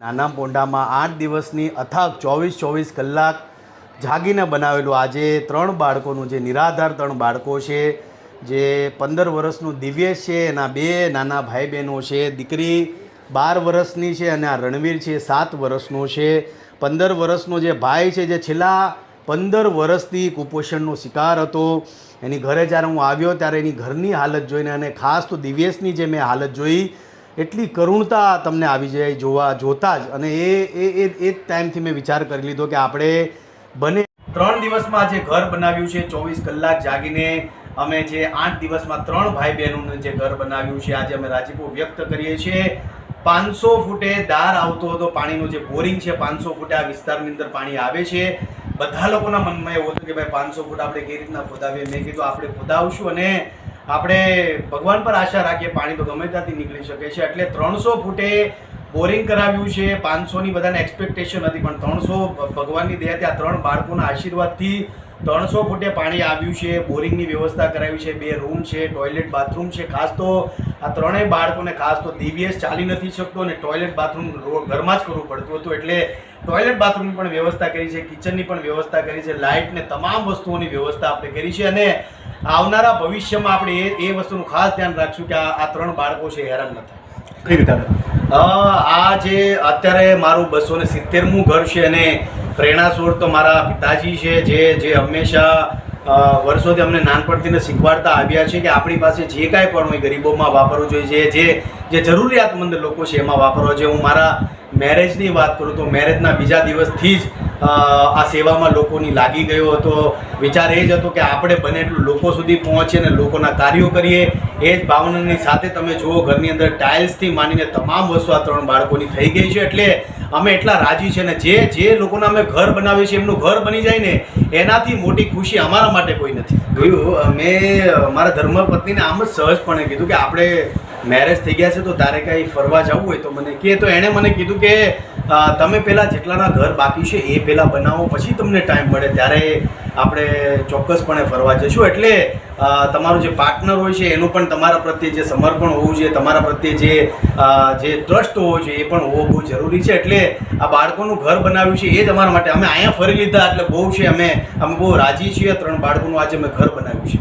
નાના પોંડામાં આઠ દિવસની અથાગ ચોવીસ ચોવીસ કલાક જાગીને બનાવેલું આજે ત્રણ બાળકોનું જે નિરાધાર ત્રણ બાળકો છે, જે પંદર વર્ષનું દિવ્યેશ છે, એના બે નાના ભાઈ બહેનો છે, દીકરી બાર વર્ષની છે અને આ રણવીર છે, સાત વર્ષનો છે. પંદર વર્ષનો જે ભાઈ છે, જે છેલ્લા પંદર વર્ષથી કુપોષણનો શિકાર હતો. એની ઘરે જ્યારે હું આવ્યો ત્યારે એની ઘરની હાલત જોઈને અને ખાસ તો દિવ્યેશની જે મેં હાલત જોઈ, એટલી કરુણતા તમને આવી જાય જોવા, જોતા જ. અને એ એ એ એ જ ટાઈમથી મેં વિચાર કરી લીધો કે આપણે બને ત્રણ દિવસમાં જે ઘર બનાવ્યું છે, ચોવીસ કલાક જાગીને અમે જે આઠ દિવસમાં ત્રણ ભાઈ બહેનોનું જે ઘર બનાવ્યું છે, આજે અમે રાજીપો વ્યક્ત કરીએ છીએ. પાંચસો ફૂટે દાર આવતો હતો, પાણીનું જે બોરિંગ છે, પાંચસો ફૂટે આ વિસ્તારની અંદર પાણી આવે છે. બધા લોકોના મનમાં એવું હતું કે ભાઈ પાંચસો ફૂટ આપણે કઈ રીતના ખોદાવીએ? મેં કીધું, આપણે ખોદાવશું અને આપણે ભગવાન પર આશા રાખીએ પાણી તો ગમે ત્યાંથી નીકળી શકે છે. એટલે ત્રણસો ફૂટે બોરિંગ કરાવ્યું છે. પાંચસોની બધાને એક્સપેક્ટેશન હતી, પણ ત્રણસો ભગવાનની દયાથી આ ત્રણ બાળકોના આશીર્વાદથી ત્રણસો ફૂટે પાણી આવ્યું છે. બોરિંગની વ્યવસ્થા કરાવી છે. બે રૂમ છે, ટોયલેટ, બાથરૂમ છે. ખાસ તો આ ત્રણેય બાળકોને ખાસ તો ડીવીએસ ચાલી નથી શકતો અને ટોયલેટ, બાથરૂમ ઘરમાં જ કરવું પડતું હતું. એટલે ટોયલેટ બાથરૂમની પણ વ્યવસ્થા કરી છે કિચનની પણ વ્યવસ્થા કરી છે લાઇટ ને તમામ વસ્તુઓની વ્યવસ્થા આપણે કરી છે અને આવનારા ભવિષ્યમાં આપણે એ એ વસ્તુનું ખાસ ધ્યાન રાખશું કે આ ત્રણ બાળકો છે હેરાન ન થાય. કઈ રીતે આ જે અત્યારે મારું બસો ને સિત્તેરમું ઘર છે અને પ્રેરણા સ્ત્રોત તો મારા પિતાજી છે જે જે હંમેશા વર્ષોથી અમને નાનપણથી શીખવાડતા આવ્યા છે કે આપણી પાસે જે કાંઈ પણ હોય ગરીબોમાં વાપરવું જોઈએ, જે જે જરૂરિયાતમંદ લોકો છે એમાં વાપરવા જોઈએ. હું મારા મેરેજની વાત કરું તો મેરેજના બીજા દિવસથી જ આ સેવામાં લોકોની લાગી ગયો હતો. વિચાર એ જ હતો કે આપણે બને એટલું લોકો સુધી પહોંચીએ અને લોકોના કાર્યો કરીએ. એ જ ભાવનાની સાથે તમે જુઓ, ઘરની અંદર ટાઇલ્સથી માંડીને તમામ વસ્તુ આ ત્રણ બાળકોની થઈ ગઈ છે. એટલે અમે એટલા રાજી છે ને જે જે લોકોના અમે ઘર બનાવીએ છીએ, એમનું ઘર બની જાય ને, એનાથી મોટી ખુશી અમારા માટે કોઈ નથી. જોયું મેં મારા ધર્મપત્નીને આમ જ સહજપણે કીધું કે આપણે મેરેજ થઈ ગયા છે, તો તારે કાંઈ ફરવા જવું હોય તો મને કહે તો એણે મને કીધું કે તમે પહેલાં જેટલાના ઘર બાકી છે, એ પહેલાં બનાવો, પછી તમને ટાઈમ મળે. ત્યારે આપણે ચોક્કસપણે ફરવા જઈશું. એટલે તમારું તમારો જે પાર્ટનર હોય છે, એનું પણ તમારા પ્રત્યે જે સમર્પણ હોવું જોઈએ, તમારા પ્રત્યે જે જે ટ્રસ્ટ હોવો જોઈએ, એ પણ હોવો બહુ જરૂરી છે. એટલે આ બાળકોનું ઘર બનાવ્યું છે, એ જ અમારા માટે. અમે અહીંયા ફરી લીધા, એટલે બહુ છે, અમે અમે બહુ રાજી છીએ ત્રણ બાળકોનું આજે અમે ઘર બનાવ્યું છે.